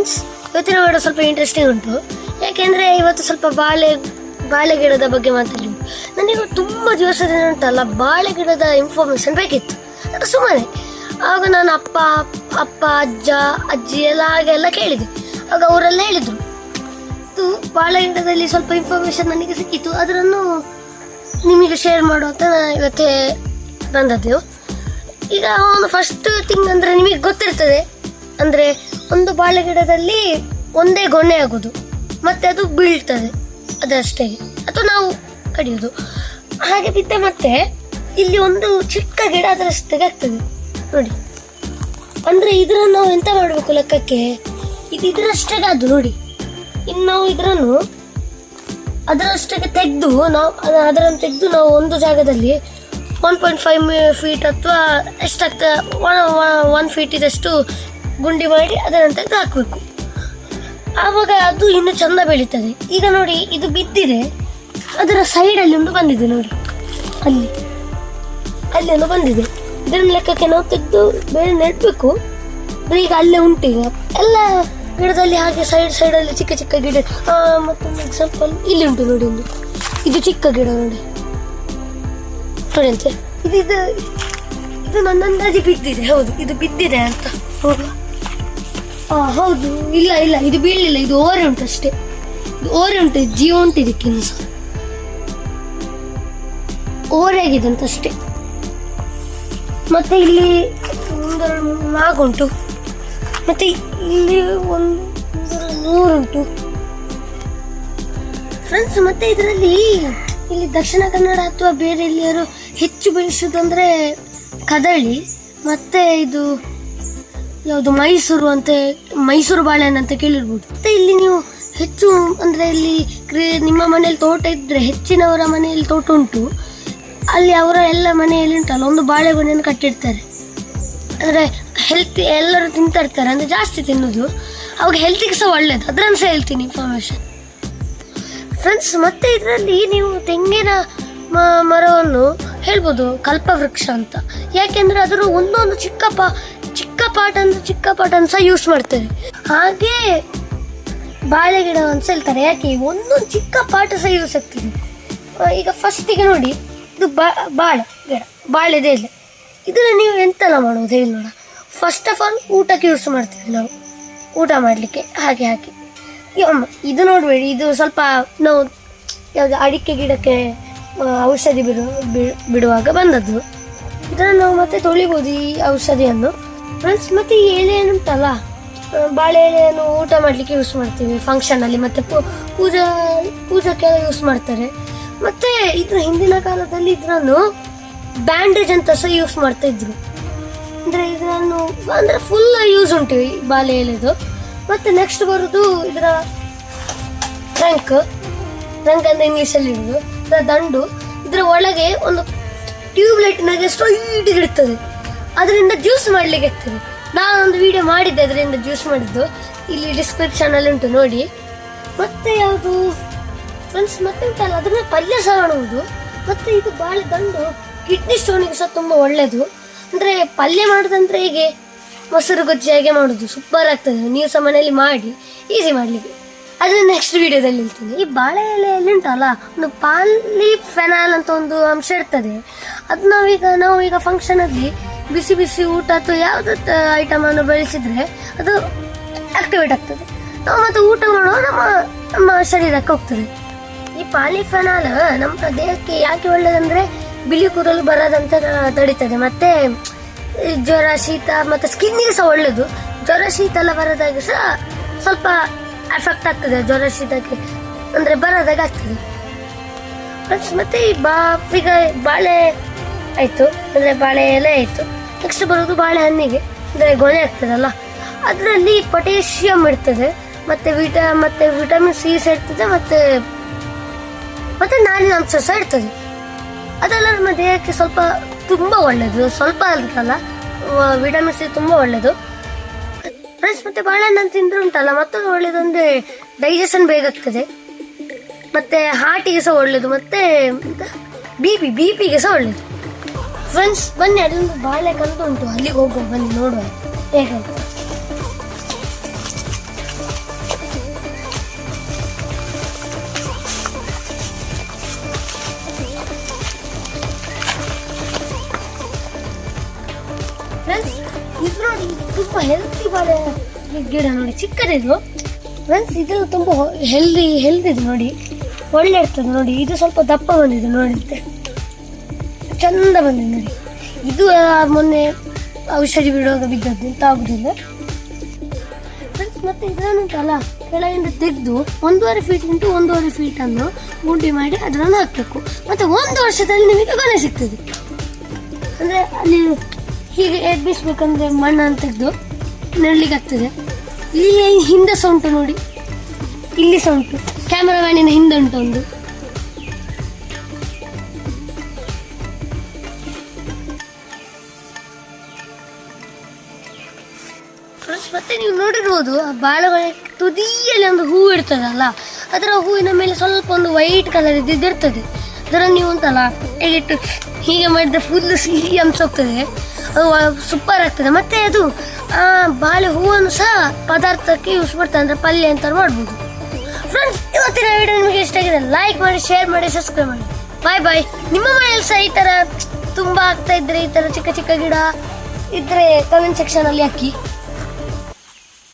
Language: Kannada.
ಫ್ರೆಂಡ್ಸ್ ಇವತ್ತಿನ ವಿಡಿಯೋ ಸ್ವಲ್ಪ ಇಂಟ್ರೆಸ್ಟಿಂಗ್ ಉಂಟು. ಯಾಕೆಂದರೆ ಇವತ್ತು ಸ್ವಲ್ಪ ಬಾಳೆ ಬಾಳೆ ಗಿಡದ ಬಗ್ಗೆ ಮಾತಾಡಿ ನನಗೆ ತುಂಬ ದಿವಸದಿಂದ ಉಂಟಲ್ಲ, ಬಾಳೆ ಗಿಡದ ಇನ್ಫಾರ್ಮೇಷನ್ ಬೇಕಿತ್ತು. ಅದು ಸುಮ್ಮನೆ. ಆಗ ನಾನು ಅಪ್ಪ ಅಪ್ಪ, ಅಜ್ಜ, ಅಜ್ಜಿ ಎಲ್ಲ ಹಾಗೆಲ್ಲ ಕೇಳಿದೆ. ಆಗ ಅವರೆಲ್ಲ ಹೇಳಿದರು, ಇದು ಬಾಳೆ ಗಿಡದಲ್ಲಿ ಸ್ವಲ್ಪ ಇನ್ಫಾರ್ಮೇಷನ್ ನನಗೆ ಸಿಕ್ಕಿತ್ತು. ಅದರನ್ನು ನಿಮಗೆ ಶೇರ್ ಮಾಡುವಂತ ಇವತ್ತೇ ಬಂದದ್ದು. ಈಗ ಅವನು ಫಸ್ಟ್ ಥಿಂಗ್ ಅಂದರೆ ನಿಮಗೆ ಗೊತ್ತಿರ್ತದೆ ಅಂದರೆ ಒಂದು ಬಾಳೆ ಗಿಡದಲ್ಲಿ ಒಂದೇ ಗೊನೆ ಆಗೋದು, ಮತ್ತೆ ಅದು ಬೀಳ್ತದೆ, ಅದಷ್ಟೇ. ಅಥವಾ ನಾವು ಕಡಿಯೋದು. ಹಾಗೆ ಬಿದ್ದ ಮತ್ತೆ ಇಲ್ಲಿ ಒಂದು ಚಿಕ್ಕ ಗಿಡ ಅದರಷ್ಟೇ ಆಗ್ತದೆ. ನೋಡಿ. ಅಂದರೆ ಇದರನ್ನು ನಾವು ಎಂತ ಮಾಡಬೇಕು ಲೆಕ್ಕಕ್ಕೆ? ಇದು ಇದರಷ್ಟೇ ಅದು, ನೋಡಿ. ಇನ್ನು ನಾವು ಇದರನ್ನು ಅದರಷ್ಟಕ್ಕೆ ತೆಗೆದು ನಾವು, ಅದ- ಅದರನ್ನು ತೆಗೆದು ನಾವು ಒಂದು ಜಾಗದಲ್ಲಿ ಒನ್ ಪಾಯಿಂಟ್ ಫೈವ್ ಫೀಟ್ ಅಥವಾ ಎಷ್ಟಾಗ್ತದೆ ಒನ್ ಫೀಟ್ ಇದಷ್ಟು ಗುಂಡಿ ಮಾಡಿ ಅದನ್ನು ತೆಗೆದು ಹಾಕಬೇಕು. ಆವಾಗ ಅದು ಇನ್ನೂ ಚೆಂದ ಬೆಳೀತದೆ. ಈಗ ನೋಡಿ ಇದು ಬಿದ್ದಿದೆ. ಅದರ ಸೈಡಲ್ಲಿ ಒಂದು ಬಂದಿದೆ ನೋಡಿ. ಅಲ್ಲಿ. ಅಲ್ಲಿ ಒಂದು ಬಂದಿದೆ. ಇದರ ಲೆಕ್ಕಕ್ಕೆ ನಾವು ತೆಗೆದು ಬೇರೆ ನೆಡಬೇಕು. ಈಗ ಅಲ್ಲೇ ಉಂಟು ಈಗ. ಎಲ್ಲ ಗಿಡದಲ್ಲಿ ಹಾಗೆ ಸೈಡ್ ಸೈಡಲ್ಲಿ ಚಿಕ್ಕ ಚಿಕ್ಕ ಗಿಡ. ಮತ್ತೊಂದು ಎಕ್ಸಾಂಪಲ್ ಇಲ್ಲಿ ಉಂಟು ನೋಡಿ ಒಂದು. ಇದು ಚಿಕ್ಕ ಗಿಡ ನೋಡಿ. ನೋಡಿ ಅಂತೆ. ಇದು ಇದು ಇದು ನನ್ನ ಬಿದ್ದಿದೆ. ಹೌದು ಇದು ಬಿದ್ದಿದೆ ಅಂತ. ಆ, ಹೌದು. ಇಲ್ಲ ಇಲ್ಲ, ಇದು ಬೀಳಲಿಲ್ಲ, ಇದು ಓರೆ ಉಂಟು ಅಷ್ಟೇ. ಇದು ಓರೆ ಉಂಟು ಜೀವ ಉಂಟು ಇದಕ್ಕೆ ಇನ್ನು ಸಹ ಅಷ್ಟೇ. ಮತ್ತೆ ಇಲ್ಲಿ ಒಂದೆರಡು ಉಂಟು. ಮತ್ತೆ ಇಲ್ಲಿ ಒಂದು ಒಂದೆರಡು ಮೂರು ಉಂಟು. ಫ್ರೆಂಡ್ಸ್ ಮತ್ತೆ ಇದರಲ್ಲಿ ಇಲ್ಲಿ ದಕ್ಷಿಣ ಕನ್ನಡ ಅಥವಾ ಬೇರೆ ಎಲ್ಲಿಯಾರು ಹೆಚ್ಚು ಬೆಳೆಸೋದಂದ್ರೆ ಕದಳಿ, ಮತ್ತೆ ಇದು ಯಾವುದು ಮೈಸೂರು ಅಂತ, ಮೈಸೂರು ಬಾಳೆಹಣ್ಣು ಅಂತ ಕೇಳಿರ್ಬೋದು. ಮತ್ತೆ ಇಲ್ಲಿ ನೀವು ಹೆಚ್ಚು ಅಂದ್ರೆ ಇಲ್ಲಿ ಕ್ರೀ, ನಿಮ್ಮ ಮನೆಯಲ್ಲಿ ತೋಟ ಇದ್ರೆ ಹೆಚ್ಚಿನವರ ಮನೆಯಲ್ಲಿ ತೋಟ ಉಂಟು. ಅಲ್ಲಿ ಅವರ ಎಲ್ಲ ಮನೆಯಲ್ಲಿ ಉಂಟಲ್ಲ, ಒಂದು ಬಾಳೆಗೊನೆಯನ್ನು ಕಟ್ಟಿರ್ತಾರೆ ಅಂದರೆ ಹೆಲ್ತಿ ಎಲ್ಲರೂ ತಿಂತಾ ಇರ್ತಾರೆ, ಅಂದರೆ ಜಾಸ್ತಿ ತಿನ್ನೋದು. ಅವಾಗ ಹೆಲ್ತಿಗೆ ಸಹ ಒಳ್ಳೇದು ಅದನ್ನು ಸಹ ಹೇಳ್ತೀನಿ ಇನ್ಫಾರ್ಮೇಷನ್ ಫ್ರೆಂಡ್ಸ್ ಮತ್ತೆ ಇದರಲ್ಲಿ ನೀವು ತೆಂಗಿನ ಮರವನ್ನು ಹೇಳ್ಬೋದು, ಕಲ್ಪವೃಕ್ಷ ಅಂತ. ಯಾಕೆಂದ್ರೆ ಅದರ ಒಂದೊಂದು ಚಿಕ್ಕಪ್ಪ ಚಿಕ್ಕ ಪಾಟ್ ಅಂತ ಚಿಕ್ಕ ಪಾಟನ್ನು ಸಹ ಯೂಸ್ ಮಾಡ್ತಾರೆ ಹಾಗೆ ಬಾಳೆ ಗಿಡ ಅಂತ ಹೇಳ್ತಾರೆ. ಯಾಕೆ? ಒಂದೊಂದು ಚಿಕ್ಕ ಪಾಟ ಸಹ ಯೂಸ್ ಆಗ್ತದೆ. ಈಗ ಫಸ್ಟಿಗೆ ನೋಡಿ, ಇದು ಬಾ- ಬಾಳೆ ಗಿಡ, ಬಾಳೆದೇ ಇಲ್ಲ. ಇದನ್ನ ನೀವು ಎಂತೆಲ್ಲ ಮಾಡೋದು ಹೇಳಿ ನೋಡ ಫಸ್ಟ್ ಆಫ್ ಆಲ್ ಊಟಕ್ಕೆ ಯೂಸ್ ಮಾಡ್ತೀವಿ ನಾವು. ಊಟ ಮಾಡಲಿಕ್ಕೆ ಹಾಗೆ ಹಾಕಿ ಇದು ನೋಡಬೇಡಿ, ಇದು ಸ್ವಲ್ಪ ನಾವು ಯಾವುದು ಅಡಿಕೆ ಗಿಡಕ್ಕೆ ಔಷಧಿ ಬಿಡು ಬಿಡುವಾಗ ಬಂದದ್ದು. ಇದನ್ನು ನಾವು ಮತ್ತೆ ತೊಳಿಬೋದು ಈ ಔಷಧಿಯನ್ನು. ಫ್ರೆಂಡ್ಸ್ ಮತ್ತೆ ಎಲೆ ಆ, ಬಾಳೆ ಎಲೆಯನ್ನು ಊಟ ಮಾಡಲಿಕ್ಕೆ ಯೂಸ್ ಮಾಡ್ತೀವಿ ಫಂಕ್ಷನಲ್ಲಿ ಮತ್ತೆ ಪೂಜಾ ಪೂಜಾಕ್ಕೆಲ್ಲ ಯೂಸ್ ಮಾಡ್ತಾರೆ. ಮತ್ತೆ ಇದ್ರ ಹಿಂದಿನ ಕಾಲದಲ್ಲಿ ಇದನ್ನು ಬ್ಯಾಂಡೇಜ್ ಅಂತ ಸಹ ಯೂಸ್ ಮಾಡ್ತಾ ಇದ್ರು. ಅಂದ್ರೆ ಇದನ್ನು ಅಂದ್ರೆ ಫುಲ್ ಯೂಸ್ ಉಂಟು ಈ ಬಾಳೆ ಎಲೆದು. ಮತ್ತೆ ನೆಕ್ಸ್ಟ್ ಬರೋದು ಇದರ ಟ್ರಂಕ್ ಟ್ರಂಕ್ ಅಂದರೆ ಇಂಗ್ಲೀಷಲ್ಲಿ ಇರುದು ಇದರ ದಂಡು. ಇದರ ಒಳಗೆ ಒಂದು ಟ್ಯೂಬ್ಲೈಟ್ ನಾಗೆ ಸ್ಟ್ರೈಟ್ ಇರ್ತದೆ ಅದರಿಂದ ಜ್ಯೂಸ್ ಮಾಡ್ಲಿಕ್ಕೆ ಆಗ್ತದೆ ನಾನೊಂದು ವಿಡಿಯೋ ಮಾಡಿದ್ದೆ, ಅದರಿಂದ ಜ್ಯೂಸ್ ಮಾಡಿದ್ದು. ಇಲ್ಲಿ ಡಿಸ್ಕ್ರಿಪ್ಷನ್ ಅಲ್ಲಿ ಉಂಟು, ನೋಡಿ. ಮತ್ತೆ ಯಾವುದು? ಫ್ರೆಂಡ್ಸ್ ಮತ್ತೆ ಉಂಟಲ್ಲ, ಅದನ್ನ ಪಲ್ಯ ಸಹ ಮಾಡುವುದು ಮತ್ತೆ ಇದು ಬಾಳೆ ದಂಡು ಕಿಡ್ನಿ ಸ್ಟೋನಿಗೆ ಸಹ ತುಂಬಾ ಒಳ್ಳೇದು. ಅಂದ್ರೆ ಪಲ್ಯ ಮಾಡೋದಂದ್ರೆ ಹೀಗೆ? ಮೊಸರು ಗೊಜ್ಜಿ ಹಾಗೆ ಮಾಡುದು? ಸೂಪರ್ ಆಗ್ತದೆ. ನೀವು ಸಹ ಮನೆಯಲ್ಲಿ ಮಾಡಿ ಈಸಿ ಮಾಡ್ಲಿಕ್ಕೆ. ಅದನ್ನ ನೆಕ್ಸ್ಟ್ ವಿಡಿಯೋದಲ್ಲಿ ಹೇಳ್ತೀನಿ. ಈ ಬಾಳೆ ಎಲೆಯಲ್ಲಿ ಉಂಟಲ್ಲ, ಒಂದು ಪಾಲಿ ಫೆನಾಲ್ ಅಂತ ಒಂದು ಅಂಶ ಇರ್ತದೆ. ಅದು ನಾವೀಗ ನಾವು ಈಗ ಫಂಕ್ಷನ್ ಅಲ್ಲಿ ಬಿಸಿ ಬಿಸಿ ಊಟ ಅಥವಾ ಯಾವುದೇ ಐಟಮ್ ಅನ್ನು ಬೆಳೆಸಿದ್ರೆ ಅದು ಆಕ್ಟಿವೇಟ್ ಆಗ್ತದೆ. ನಾವು ಮತ್ತು ಊಟ ಮಾಡುವ ನಮ್ಮ ನಮ್ಮ ಶರೀರಕ್ಕೆ ಹೋಗ್ತದೆ. ಈ ಪಾಲಿಫೆನಾಲ್ ನಮ್ಮ ದೇಹಕ್ಕೆ ಯಾಕೆ ಒಳ್ಳೇದಂದ್ರೆ ಬಿಳಿ ಕೂದಲು ಬರದಂತ ತಡೀತದೆ. ಮತ್ತೆ ಜ್ವರ, ಶೀತ ಮತ್ತೆ ಸ್ಕಿನ್ನಿಗೆ ಸಹ ಒಳ್ಳೇದು. ಜ್ವರ, ಶೀತ ಎಲ್ಲ ಬರದಾಗ ಸಹ ಸ್ವಲ್ಪ ಎಫೆಕ್ಟ್ ಆಗ್ತದೆ. ಜ್ವರ, ಶೀತಕ್ಕೆ ಅಂದ್ರೆ ಬರದಾಗ ಆಗ್ತದೆ. ಮತ್ತೆ ಈ ಬಾ ಬಾಳೆ ಆಯ್ತು. ಅಂದ್ರೆ ಬಾಳೆ ಎಲೆ ಆಯ್ತು. ನೆಕ್ಸ್ಟ್ ಬರೋದು ಬಾಳೆಹಣ್ಣಿಗೆ ಅಂದರೆ ಗೊನೆ ಆಗ್ತದಲ್ಲ? ಅದರಲ್ಲಿ ಪೊಟ್ಯಾಷಿಯಂ ಇರ್ತದೆ, ಮತ್ತು ವಿಟ, ಮತ್ತು ವಿಟಮಿನ್ ಸಿ ಸಹ ಇರ್ತದೆ, ಮತ್ತು, ಮತ್ತೆ ನಾರಿನ ಅಂಶ ಸಹ ಇರ್ತದೆ. ಅದೆಲ್ಲ ನಮ್ಮ ದೇಹಕ್ಕೆ ಸ್ವಲ್ಪ ತುಂಬ ಒಳ್ಳೆಯದು ಸ್ವಲ್ಪ ಅಂತಲ್ಲ ವಿಟಮಿನ್ ಸಿ ತುಂಬ ಒಳ್ಳೆಯದು ಫ್ರೆಂಡ್ಸ್ ಮತ್ತೆ ಬಾಳೆಹಣ್ಣು ತಿಂದ್ರೆ ಉಂಟಲ್ಲ, ಮತ್ತೊಂದು ಒಳ್ಳೇದಂದ್ರೆ ಡೈಜೆಷನ್ ಬೇಗ ಆಗ್ತದೆ. ಮತ್ತು ಹಾರ್ಟಿಗೆ ಸಹ ಒಳ್ಳೆಯದು ಮತ್ತೆ ಬಿ ಪಿ ಬಿ ಪಿಗೆ ಸಹ ಒಳ್ಳೇದು. ಫ್ರೆಂಡ್ಸ್ ಬನ್ನಿ ಅಲ್ಲಿಂದ ಬಾಳೆಕಂತ ಉಂಟು. ಅಲ್ಲಿಗೆ ಹೋಗುವ, ಬನ್ನಿ ನೋಡುವ. ಹೇಗೆ ಫ್ರೆಂಡ್ಸ್ ಇದು ನೋಡಿ ತುಂಬ ಹೆಲ್ತಿ ಬಾಳೆ ಗಿಡ ನೋಡಿ. ಚಿಕ್ಕದಿದು. ಫ್ರೆಂಡ್ಸ್ ಇದೆಲ್ಲ ತುಂಬ ಹೆಲ್ದಿ ಹೆಲ್ದಿದು ನೋಡಿ. ಒಳ್ಳೆ ಇರ್ತದೆ ನೋಡಿ. ಇದು ಸ್ವಲ್ಪ ದಪ್ಪ ಬಂದಿದೆ ನೋಡಿದ್ದೆ ಚಂದ ಬಂದಿದೆ. ನೋಡಿ ಇದು ಮೊನ್ನೆ ಔಷಧಿ ಬಿಡುವಾಗ ಬಿದ್ದದ್ದು ಅಂತ ಆಗುದಿಲ್ಲ. ಮತ್ತೆ ಇದನ್ನುಂಟಲ್ಲ ಕೆಳಗಿಂದ ತೆಗೆದು ಒಂದೂವರೆ ಫೀಟ್ ಇಂಟು ಒಂದೂವರೆ ಫೀಟ್ ಅನ್ನು ಗುಂಡಿ ಮಾಡಿ ಅದನ್ನು ಹಾಕಬೇಕು. ಮತ್ತೆ ಒಂದು ವರ್ಷದಲ್ಲಿ ನಿಮಗೆ ಗೊನೆ ಸಿಗ್ತದೆ. ಅಂದ್ರೆ ಅಲ್ಲಿ ಹೀಗೆ ಎಬ್ಬಿಸ್ಬೇಕಂದ್ರೆ ಮಣ್ಣನ್ನು ತೆಗೆದು ನೆಡ್ಲಿಕ್ಕೆ ಆಗ್ತದೆ ಇಲ್ಲಿ ಹಿಂದೆ ಸಹ ನೋಡಿ. ಇಲ್ಲಿ ಸಹ ಉಂಟು ಕ್ಯಾಮರಾಮ್ಯಾನಿನ ಹಿಂದೆ ಉಂಟು ಒಂದು. ಮತ್ತೆ ನೀವು ನೋಡಿರ್ಬೋದು, ಆ ಬಾಳೆಗೊನೆ ತುದಿಯಲ್ಲಿ ಒಂದು ಹೂ ಇರ್ತದಲ್ಲ, ಅದರ ಹೂವಿನ ಮೇಲೆ ಸ್ವಲ್ಪ ಒಂದು ವೈಟ್ ಕಲರ್ ಇದ್ದಿದ್ದಿರ್ತದೆ ಅದರ ನೀವು ಉಂಟಲ್ಲ ಹೇಗಿಟ್ಟು ಹೀಗೆ ಮಾಡಿದ್ರೆ ಫುಲ್ ಸಿಹಿ ಅಂಶ ಹೋಗ್ತದೆ. ಅದು ಸೂಪರ್ ಆಗ್ತದೆ. ಮತ್ತೆ ಅದು, ಆ ಬಾಳೆ ಹೂವನ್ನು ಸಹ ಪದಾರ್ಥಕ್ಕೆ ಯೂಸ್ ಮಾಡ್ತಾರೆ, ಅಂದ್ರೆ ಪಲ್ಯ ಅಂತ ಮಾಡ್ಬೋದು. ಫ್ರೆಂಡ್ಸ್ ಇವತ್ತಿನ ವಿಡಿಯೋ ನಿಮಗೆ ಇಷ್ಟ ಆಗಿದೆ ಲೈಕ್ ಮಾಡಿ ಶೇರ್ ಮಾಡಿ ಸಬ್ಸ್ಕ್ರೈಬ್ ಮಾಡಿ. ಬಾಯ್ ಬಾಯ್ ನಿಮ್ಮ ಮನೆಯಲ್ಲಿ ಸಹ ಈ ಥರ ತುಂಬ ಆಗ್ತಾ ಇದ್ರೆ, ಈ ಥರ ಚಿಕ್ಕ ಚಿಕ್ಕ ಗಿಡ ಇದ್ರೆ ಕಮೆಂಟ್ ಸೆಕ್ಷನ್ ಅಲ್ಲಿ ಹಾಕಿ.